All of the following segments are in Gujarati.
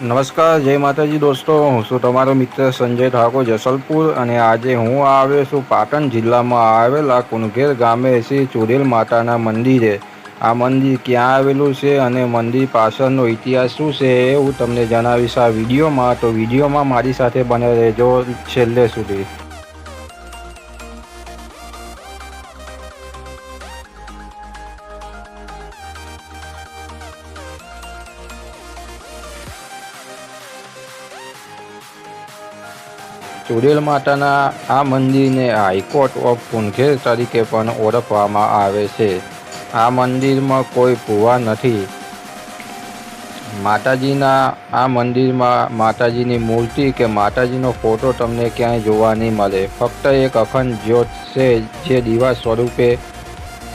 નમસ્કાર, જય માતાજી દોસ્તો. હું છું તમારો મિત્ર સંજય ઠાકોર, જસલપુર અને આજે હું આવ્યો છું પાટણ જિલ્લામાં આવેલા કુનઘેર ગામે શ્રી ચુડેલ માતાના મંદિરે આ મંદિર ક્યાં આવેલું છે અને મંદિર પાછળનો ઇતિહાસ શું છે એ હું તમને જણાવીશ આ વિડીયોમાં. તો વિડીયોમાં મારી સાથે બને રહેજો છેલ્લે સુધી. ચુડેલ માતાના આ મંદિરને હાઈકોર્ટ ઓફ કુંઘેર તરીકે પણ ઓળખવામાં આવે છે. આ મંદિરમાં કોઈ ભૂવા નથી. માતાજીના, આ મંદિરમાં માતાજીની મૂર્તિ કે માતાજીનો ફોટો તમને ક્યાંય જોવા નહીં મળે. ફક્ત એક અખંડ જ્યોત છે જે દીવા સ્વરૂપે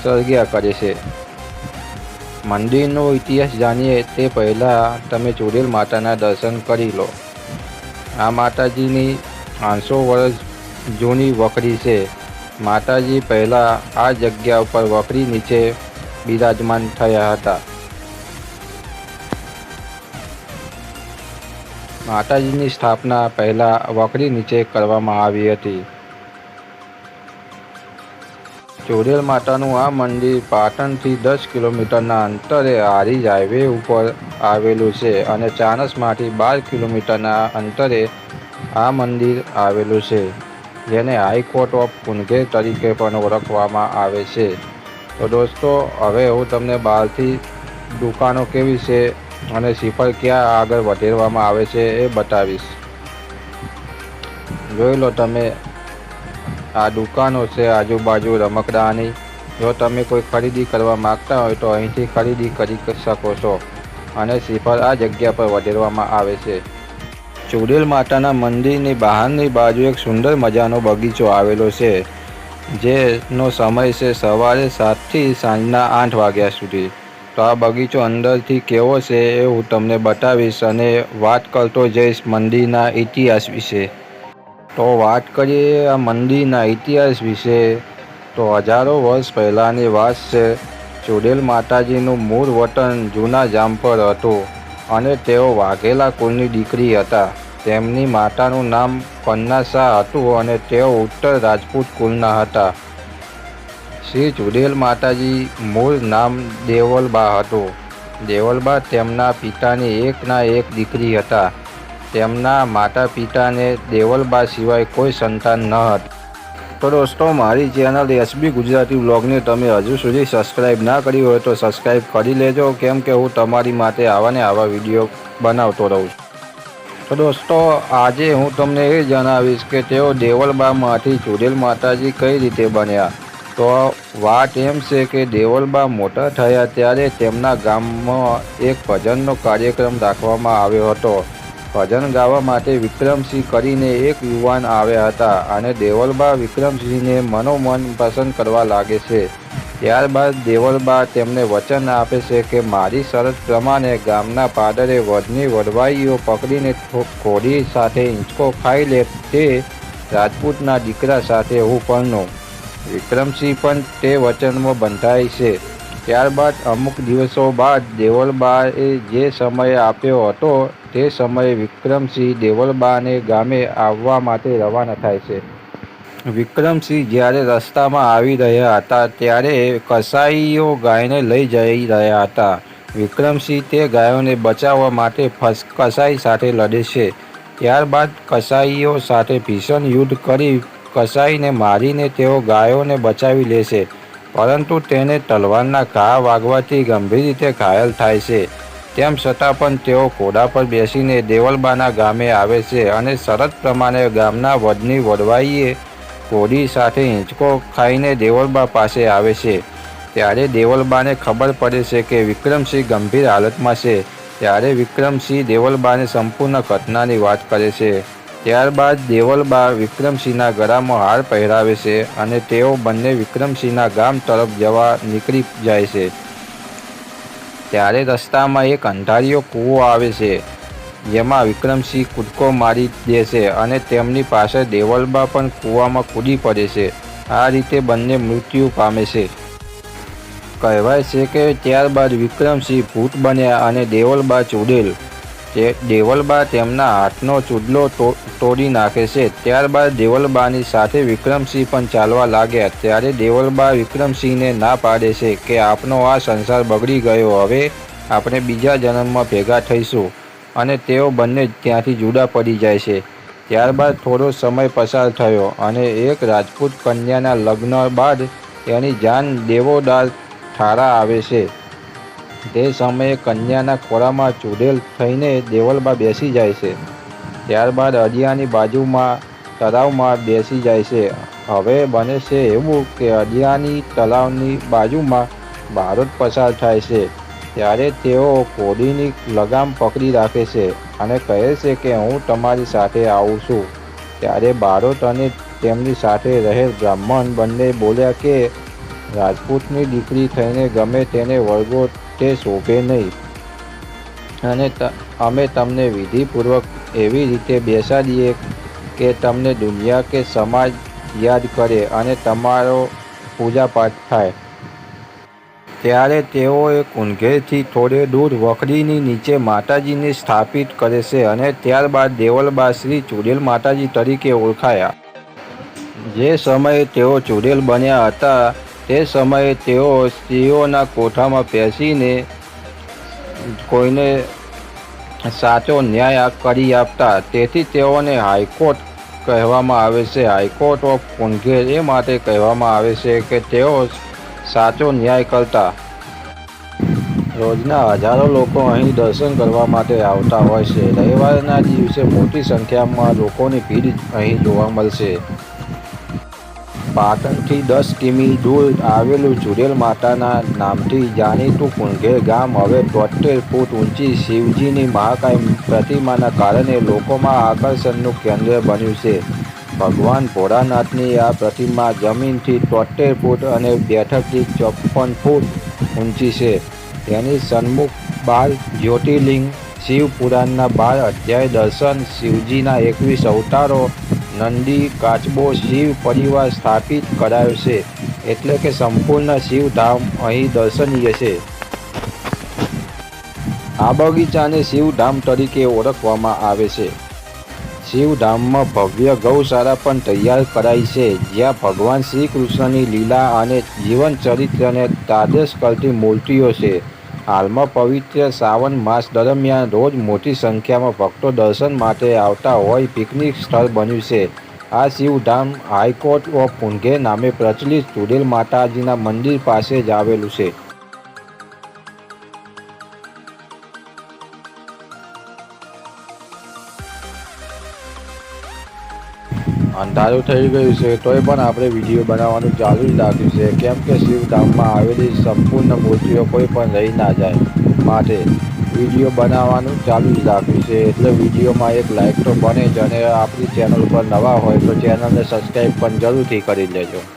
સળગ્યા કરે છે. મંદિરનો ઇતિહાસ જાણીએ તે પહેલાં તમે ચુડેલ માતાના દર્શન કરી લો. આ માતાજીની પાંચસો વર્ષ જૂની વકરી છે. માતાજી પહેલાં આ જગ્યા ઉપર વકરી નીચે બિરાજમાન થયા હતા. માતાજીની સ્થાપના પહેલાં વકરી નીચે કરવામાં આવી હતી. ચોરેલ માતાનું આ મંદિર પાટણથી દસ કિલોમીટરના અંતરે હારીજ હાઈવે ઉપર આવેલું છે અને ચાણસમાંથી બાર કિલોમીટરના અંતરે આ મંદિર આવેલું છે, જેને હાઈકોર્ટ ઓફ કુનઘેર તરીકે પણ ઓળખવામાં આવે છે. તો દોસ્તો, હવે હું તમને બહારથી દુકાનો કેવી છે અને સિફર ક્યાં આગળ વધેરવામાં આવે છે એ બતાવીશ. જોઈ લો તમે, આ દુકાનો છે આજુબાજુ રમકડાની. જો તમે કોઈ ખરીદી કરવા માગતા હોય તો અહીંથી ખરીદી કરી શકો છો અને સિફર આ જગ્યા પર વધેરવામાં આવે છે. ચુડેલ માતાના મંદિરની બહારની બાજુ એક સુંદર મજાનો બગીચો આવેલો છે, જેનો સમય છે સવારે સાતથી સાંજના આઠ વાગ્યા સુધી. તો આ બગીચો અંદરથી કેવો છે એ હું તમને બતાવીશ અને વાત કરતો જઈશ મંદિરના ઇતિહાસ વિશે. તો વાત કરીએ આ મંદિરના ઇતિહાસ વિશે. તો હજારો વર્ષ પહેલાંની વાત છે, ચુડેલ માતાજીનું મૂળ વતન જૂના જામપર હતું અને તેઓ વાઘેલા કુળની દીકરી હતા. તેમની માતાનું નામ પન્ના શાહ હતું અને તેઓ ઉત્તર રાજપૂત કુલના હતા. શ્રી ચુડેલ માતાજી મૂળ નામ દેવલબા હતું. દેવલબા તેમના પિતાની એકના એક દીકરી હતા. તેમના માતા પિતાને દેવલબા સિવાય કોઈ સંતાન ન હતું. તો દોસ્તો, મારી ચેનલ એસબી ગુજરાતી વ્લોગને તમે હજુ સુધી સબસ્ક્રાઈબ ના કરી હોય તો સબસ્ક્રાઈબ કરી લેજો, કેમ કે હું તમારી માટે આવા ને આવા વીડિયો બનાવતો રહું છું. તો દોસ્તો, આજે હું તમને એ જણાવીશ કે તેઓ દેવલબામાંથી ચુડેલ માતાજી કઈ રીતે બન્યા. તો વાત એમ છે કે દેવલબા મોટા થયા ત્યારે તેમના ગામમાં એક ભજનનો કાર્યક્રમ રાખવામાં આવ્યો હતો. ભજન ગાવા માટે વિક્રમસિંહ કરીને એક યુવાન આવ્યા હતા અને દેવલબા વિક્રમસિંહને મનોમન પસંદ કરવા લાગે છે. ત્યારબાદ દેવલબા તેમને વચન આપે છે કે મારી શરત પ્રમાણે ગામના પાદરે વડની વડવાઈઓ પકડીને ખોડી સાથે ઇંચકો ખાઈ લે તે રાજપૂતના દીકરા સાથે હું પણ વિક્રમસિંહ પણ તે વચનમાં બંધાય છે. ત્યારબાદ અમુક દિવસો બાદ દેવલબાએ જે સમય આપ્યો હતો તે સમયે વિક્રમસિંહ દેવલબાને ગામે આવવા માટે રવાના થાય છે. વિક્રમસિંહ જ્યારે રસ્તામાં આવી રહ્યા હતા, ત્યારે કસાઈઓ ગાયને લઈ જઈ રહ્યા હતા. વિક્રમસિંહ તે ગાયોને બચાવવા માટે ફસ, કસાઈ સાથે લડે છે. ત્યારબાદ કસાઈઓ સાથે ભીષણ યુદ્ધ કરી કસાઈને મારીને તેઓ ગાયોને બચાવી લે છે, પરંતુ તેને તલવારના ઘા વાગવાથી ગંભીર રીતે ઘાયલ થાય છે. તેમ છતાં પણ તેઓ ઘોડા પર બેસીને દેવલબાના ગામે આવે છે અને શરત પ્રમાણે ગામના વડની વડવાઈએ ઘોડી સાથે હિંચકો ખાઈને દેવલબા પાસે આવે છે. ત્યારે દેવલબાને ખબર પડે છે કે વિક્રમસિંહ ગંભીર હાલતમાં છે. ત્યારે વિક્રમસિંહ દેવલબાને સંપૂર્ણ ઘટનાની વાત કરે છે. ત્યારબાદ દેવલબા વિક્રમસિંહના ગળામાં હાર પહેરાવે છે અને તેઓ બંને વિક્રમસિંહના ગામ તરફ જવા નીકળી જાય છે. ત્યારે રસ્તામાં એક અંધારીયો કૂવો આવે છે. જેમાં વિક્રમસિંહ કૂદકો મારી દે છે અને તેમની પાસે દેવલબા પણ કૂવામાં કૂદી પડે છે. આ રીતે બંને મૃત્યુ પામે છે. કહેવાય છે કે ત્યારબાદ વિક્રમસિંહ ભૂત બન્યા અને દેવલબા ચૂડેલ. તે દેવલબા તેમના હાથનો ચૂડલો તોડી નાખે છે. ત્યારબાદ દેવલબાની સાથે વિક્રમસિંહ પણ ચાલવા લાગ્યા. ત્યારે દેવલબા વિક્રમસિંહને ના પાડે છે કે આપનો આ સંસાર બગડી ગયો. હવે આપણે બીજા જન્મમાં ભેગા થઈશું. અને તેઓ બંને ત્યાંથી જુદા પડી જાય છે. ત્યારબાદ થોડો સમય પસાર થયો અને એક રાજપૂત કન્યાના લગ્ન બાદ તેની જાન દેવોદાર ઠારા આવે છે. તે સમયે કન્યાના ખોળામાં ચૂડેલ થઈને દેવલબા બેસી જાય છે. ત્યારબાદ અડિયાની બાજુમાં તળાવમાં બેસી જાય છે. હવે બને છે એવું કે અડિયાની તળાવની બાજુમાં ભારત પસાર થાય છે. ત્યારે તેઓ કોડીની લગામ પકડી રાખે છે અને કહે છે કે હું તમારી સાથે આવું છું. ત્યારે બારોટ અને તેમની સાથે રહેલ બ્રાહ્મણ બંને બોલ્યા કે, રાજપૂતની દીકરી થઈને ગમે તેને વર્ગો તે શોભે નહીં. અને અમે તમને વિધિપૂર્વક એવી રીતે બેસાડીએ કે તમને દુનિયા કે સમાજ યાદ કરે અને તમારો પૂજાપાઠ થાય. ત્યારે તેઓએ કુંઘેરથી થોડે દૂર વખડીની નીચે માતાજીને સ્થાપિત કરે છે અને ત્યારબાદ દેવલબા શ્રી ચુડેલ માતાજી તરીકે ઓળખાયા. જે સમયે તેઓ ચુડેલ બન્યા હતા, તે સમયે તેઓ સ્ત્રીઓના કોઠામાં બેસીને કોઈને સાચો ન્યાય કરી આપતા. તેથી તેઓને હાઈકોર્ટ કહેવામાં આવે છે. હાઈકોર્ટ ઓફ કુંઘેર એ માટે કહેવામાં આવે છે કે તેઓ સાચો ન્યાય કરતા. રોજના હજારો લોકો અહીં દર્શન કરવા માટે આવતા હોય છે. રવિવારના દિવસે મોટી સંખ્યામાં લોકોની ભીડ અહીં જોવા મળશે. પાટણથી દસ કિમી દૂર આવેલું જુડેલ માતાના નામથી જાણીતું કુંઘેર ગામ હવે તોતેર ફૂટ ઊંચી શિવજીની મહાકાય પ્રતિમાના કારણે લોકોમાં આકર્ષણનું કેન્દ્ર બન્યું છે. ભગવાન ભોળાનાથની આ પ્રતિમા જમીનથી તોતેર ફૂટ અને બેઠકથી ચોપન ફૂટ ઊંચી છે. તેની સન્મુખ બાર જ્યોતિર્લિંગ શિવ પુરાણના બાર અધ્યાય દર્શન, શિવજીના એકવીસ અવતારો, નંદી કાચબો શિવ પરિવાર સ્થાપિત કરાયો છે, એટલે કે સંપૂર્ણ શિવધામ અહીં દર્શનીય છે. આ બગીચાને શિવધામ તરીકે ઓળખવામાં આવે છે. શિવધામમાં ભવ્ય ગૌશાળા પણ તૈયાર કરાઈ છે, જ્યાં ભગવાન શ્રી કૃષ્ણની લીલા અને જીવન ચરિત્રને તાદેશ કરતી મૂર્તિઓ છે. હાલમાં પવિત્ર શ્રાવણ માસ દરમિયાન રોજ મોટી સંખ્યામાં ભક્તો દર્શન માટે આવતા હોય પિકનિક સ્થળ બન્યું છે. આ શિવધામ હાઈકોર્ટ ઓફ પુંઘે નામે પ્રચલિત ચુડેલ માતાજીના મંદિર પાસે જ આવેલું છે. અંધારું થઈ ગયું છે, તોય પણ આપણે વીડિયો બનાવવાનું ચાલુ જ રાખ્યું છે. કેમ કે શિવધામમાં આવેલી સંપૂર્ણ મૂર્તિઓ કોઈ પણ રહી ના જાય માટે વીડિયો બનાવવાનું ચાલુ જ રાખ્યું છે. એટલે વિડીયોમાં એક લાઈક તો બને જ અને આપણી ચેનલ ઉપર નવા હોય તો ચેનલને સબસ્ક્રાઈબ પણ જરૂરથી કરી લેજો.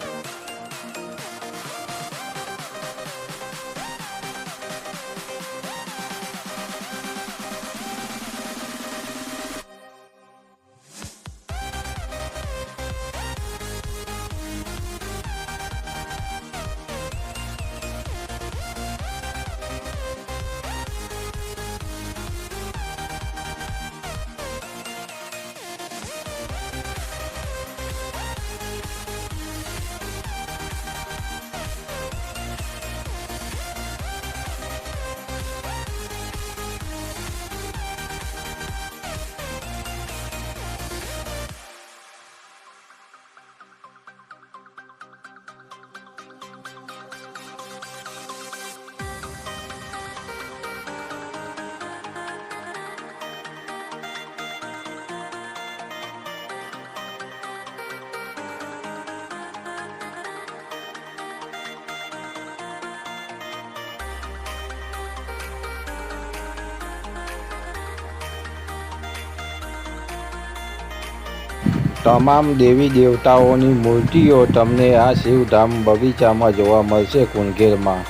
તમામ દેવી દેવતાઓની મૂર્તિઓ તમને આ શિવધામ બગીચામાં જોવા મળશે કુંગેરમાં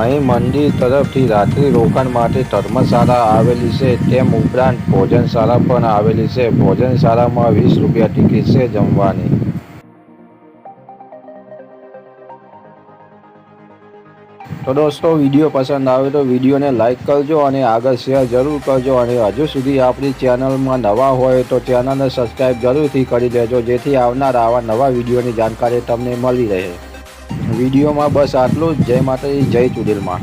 અહીં મંદિર તરફથી રાત્રિ રોકાણ માટે ધર્મશાળા આવેલી છે, તેમ ઉપરાંત ભોજનશાળા પણ આવેલી છે. ભોજનશાળામાં વીસ રૂપિયા ટિકિટ છે જમવાની. તો દોસ્તો, વીડિયો પસંદ આવે તો વિડીયોને લાઇક કરજો અને આગળ શેર જરૂર કરજો અને હજુ સુધી આપણી ચેનલમાં નવા હોય તો ચેનલને સબસ્ક્રાઈબ જરૂરથી કરી દેજો જેથી આવનાર આવા નવા વિડીયોની જાણકારી તમને મળી રહે. વિડીયોમાં બસ આટલું જ. જય માતાજી, જય ચુડીલમાં.